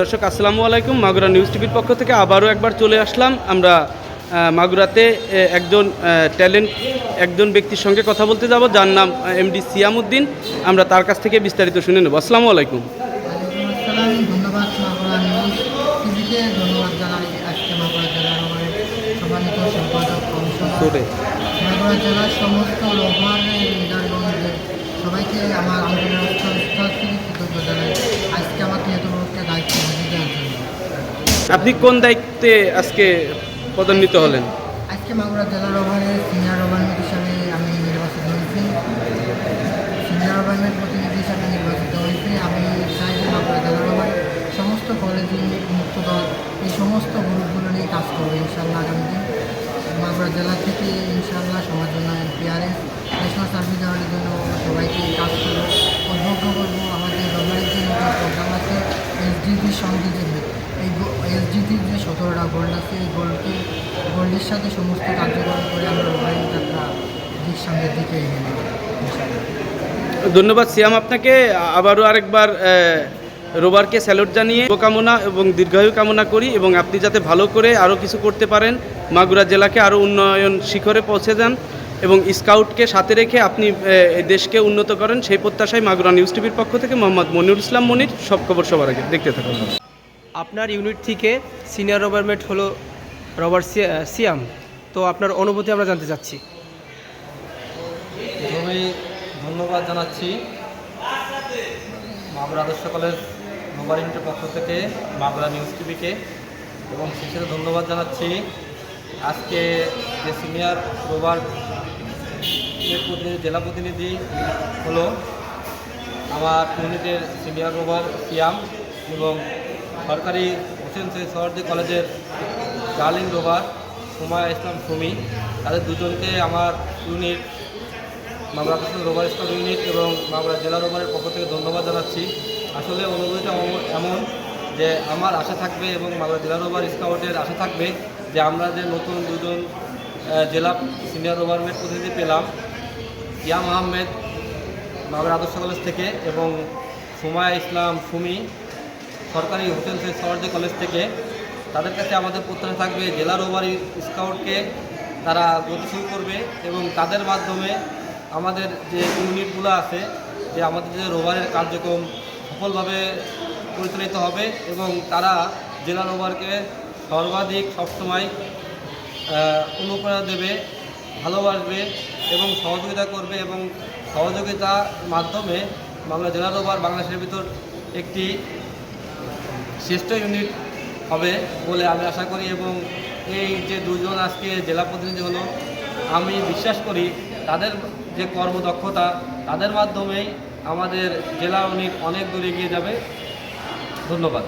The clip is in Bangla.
দর্শক, আসসালামু আলাইকুম। মাগুরা নিউজ টিভির পক্ষ থেকে আবারও একবার চলে আসলাম। আমরা মাগুরাতে একজন ট্যালেন্ট, একজন ব্যক্তির সঙ্গে কথা বলতে যাব, যার নাম এমডি সিয়ামউদ্দিন আমরা তার কাছ থেকে বিস্তারিত শুনে নেব। আসসালামু আলাইকুম। ওয়ালাইকুম আসসালাম আপনি কোন দায়িত্বে আজকে পদান্বিত হলেন? আজকে মাগুরা জেলার ওভারের সিনিয়র ওভারমেট হিসাবে আমি নির্বাচিত হয়েছি। সিনিয়র ওভারমেট প্রতিনিধি হিসাবে নির্বাচিত হয়েছি। আমি চাই যে মাগুরা জেলার ওভারের সমস্ত কলেজ মুক্ত দল, এই সমস্ত গ্রুপগুলো নিয়ে কাজ করব ইনশাল্লাহ আগামী দিন। মাগুরা জেলা থেকে ইনশাল্লাহ সমাজ উন্নয়ন পিআরএস ন্যাশনাল সার্ভিস দেওয়ার জন্য সবাইকে কাজ করব। উদ্বুদ্ধ করব। আমাদের যে প্রোগ্রাম আছে এসডিজির সঙ্গে যে এসডিজির যে সতেরোটা গোল্ড আছে এই গোল্ডকে গোল্ডের সাথে সমস্ত কার্যক্রম করে আমরা রোভারিং যাত্রা দিক সামনের দিকে এগিয়ে নেব ধন্যবাদ সিয়াম আপনাকে। আবারও আরেকবার রোবারকে স্যালুট জানিয়ে শুভকামনা এবং দীর্ঘায়ু কামনা করি এবং আপনি যাতে ভালো করে আরও কিছু করতে পারেন, মাগুরা জেলাকে আরও উন্নয়ন শিখরে পৌঁছে যান এবং স্কাউটকে সাথে রেখে আপনি দেশকে উন্নত করেন, সেই প্রত্যাশায় মাগুরা নিউজ টিভির পক্ষ থেকে মোহাম্মদ মনিরুল ইসলাম মনির, সব খবর সবার আগে দেখতে থাকুন। আপনার ইউনিট থেকে সিনিয়র রবারমেট হলো রবার্ট সি- সিয়াম তো আপনার অনুভূতি আমরা জানতে চাচ্ছি। প্রথমেই ধন্যবাদ জানাচ্ছি মাগুরা আদর্শ কলেজ মোবাইল ইউনিটের পক্ষ থেকে মাগুরা নিউজ টিভিকে। এবং সাথে ধন্যবাদ জানাচ্ছি আজকে যে সিনিয়র রোবার প্রতিনিধি, জেলা প্রতিনিধি হলো আমার ইউনিটের সিনিয়র রোবার সিয়াম এবং সরকারি হোসেন সরদি কলেজের ডার্লিং রোবার হুমায়ুন ইসলাম সুমি, তাদের দুজনকে আমার ইউনিট, মামলা কৃষ্ণ রোবার স্কাউট ইউনিট এবং মামলা জেলা রোবারের পক্ষ থেকে ধন্যবাদ জানাচ্ছি। আসলে অনুভূতিটা এমন- যে আমার আশা থাকবে এবং মামলা জেলা রোবার স্কাউটের আশা থাকবে যে আমরা যে নতুন দুজন জেলা সিনিয়র রোবারমেট প্রতিনিধি পেলাম, ইয়াম আহমেদ, মামলা আদর্শ কলেজ থেকে এবং সুমায়া ইসলাম সুমি সরকারি হোটেল সৈয়দ সওয়ার্দী কলেজ থেকে তাদের কাছে আমাদের প্রত্যাশা থাকবে, জেলা রোভারি স্কাউটকে তারা গতিশীল করবে এবং তাদের মাধ্যমে আমাদের যে ইউনিটগুলো আছে, যে আমাদের যে রোভারের কার্যক্রম সফলভাবে পরিচালিত হবে এবং তারা জেলা রোভারকে সর্বাধিক সবসময় অনুপ্রেরণা দেবে, ভালোবাসবে এবং সহযোগিতা করবে এবং সহযোগিতার মাধ্যমে বাংলা জেলা রোভার বাংলাদেশের ভিতর একটি শ্রেষ্ঠ ইউনিট হবে বলে আমি আশা করি এবং এই যে দুজন আজকে জেলা প্রতিনিধি হলো, আমি বিশ্বাস করি তাদের যে কর্মদক্ষতা, তাদের মাধ্যমেই আমাদের জেলা ইউনিট অনেক দূরে এগিয়ে যাবে। ধন্যবাদ।